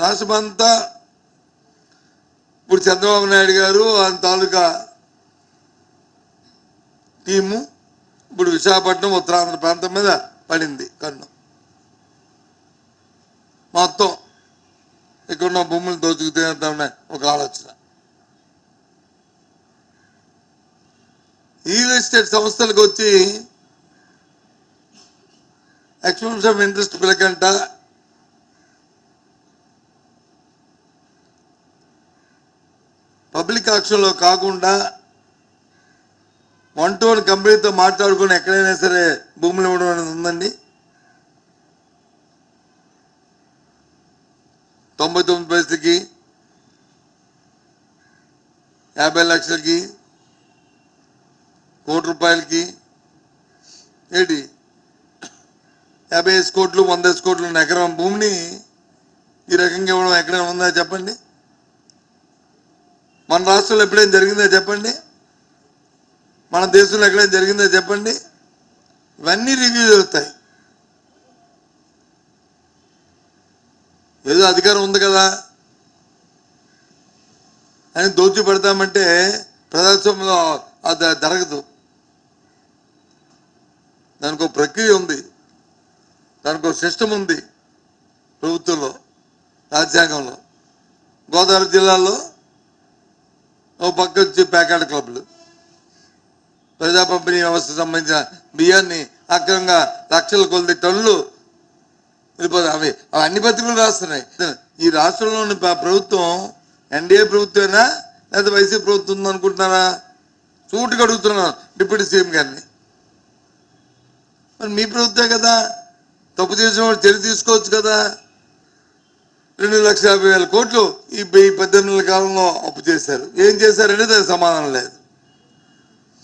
రాష్ట్రమంతా ఇప్పుడు చంద్రబాబు నాయుడు గారు ఆయన తాలూకా టీము ఇప్పుడు విశాఖపట్నం ఉత్తరాంధ్ర ప్రాంతం మీద పడింది కన్ను. మొత్తం ఇక్కడున్న భూములు దోచుకు ఒక ఆలోచన. రియల్ ఎస్టేట్ సంస్థలకు వచ్చి ఎక్స్పెన్షన్ ఆఫ్ ఇంట్రెస్ట్ పిలకంట పబ్లిక్ ఆక్షన్లో కాకుండా వన్ టు వన్ కంపెనీతో మాట్లాడుకుని ఎక్కడైనా సరే భూములు ఇవ్వడం అనేది ఉందండి. తొంభై తొమ్మిది పరిస్థితికి యాభై లక్షలకి కోటి రూపాయలకి ఏంటి? యాభై ఐదు కోట్లు వంద ఐదు కోట్లు ఉన్న ఎకరం భూమిని ఈ రకంగా ఇవ్వడం ఎక్కడైనా ఉందా చెప్పండి? మన రాష్ట్రంలో ఎప్పుడైనా జరిగిందో చెప్పండి? మన దేశంలో ఎక్కడైనా జరిగిందో చెప్పండి? ఇవన్నీ రివ్యూ జరుగుతాయి. ఏదో అధికారం ఉంది కదా? అని దోచి పెడతామంటే ప్రజాస్వామ్యంలో అది జరగదు. దానికి ఒక ప్రక్రియ ఉంది. దానికి ఒక సిస్టమ్ ఉంది. ప్రభుత్వంలో రాజ్యాంగంలో. గోదావరి జిల్లాలో ఓ పక్క వచ్చి ప్యాకెట్ క్లబ్లు. ప్రజా పంపిణీ వ్యవస్థ సంబంధించిన బియ్యాన్ని అక్రమంగా లక్షల కొలది టన్నులు వెళ్ళిపోతాయి అవి అవి అన్ని పత్రికలు రాస్తున్నాయి. ఈ రాష్ట్రంలోని ప్రభుత్వం ఎన్డీఏ ప్రభుత్వమేనా? లేదా వైసీపీ ప్రభుత్వం ఉందనుకుంటున్నారా సూటుగా అడుగుతున్నాను డిప్యూటీ సీఎం గారిని. మరి మీ ప్రభుత్వే కదా. తప్పు చేసిన వాడు చర్య తీసుకోవచ్చు కదా. రెండు లక్షల యాభై వేల కోట్లు ఈ పద్దెనిమిది కాలంలో అప్పు చేశారు. ఏం చేశారనేది సమాధానం లేదు.